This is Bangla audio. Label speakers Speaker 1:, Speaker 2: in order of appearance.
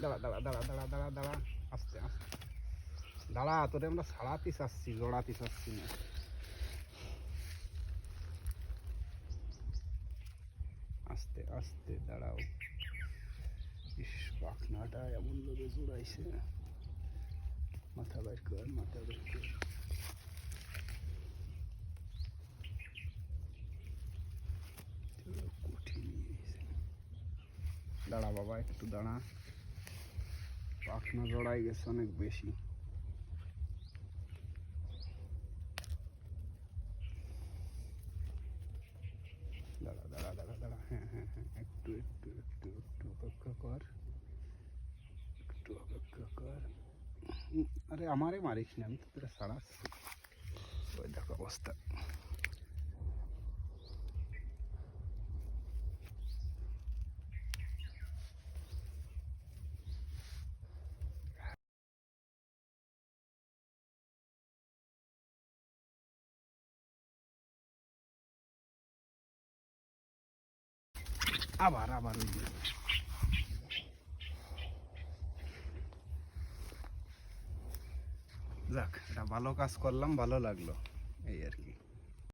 Speaker 1: দাঁড়া দাঁড়া দাঁড়া দাঁড়া দাঁড়া দাঁড়া আস্তে আস্তে। দাঁড়া, তোরে আমরা ছাড়াতে চাচ্ছি জড়াতে চাচ্ছি না। আস্তে আস্তে, দাঁড়াও। ইস পাখনাটা এমন লোকে জোড়াইছে। মাথা বের কর, মাথা বের কর। দাঁড়া বাবা, একটু দাঁড়া। পাখনা জড়াই গেছে অনেক বেশি। হ্যাঁ হ্যাঁ হ্যাঁ একটু একটু একটু অপেক্ষা কর। একটু অপেক্ষা কর। আরে আমারে মারিস না, আমি তো তোরা ওই দেখো অবস্থা। আবার আবার ওই। যাক এটা ভালো কাজ করলাম ভালো লাগল এই আর কি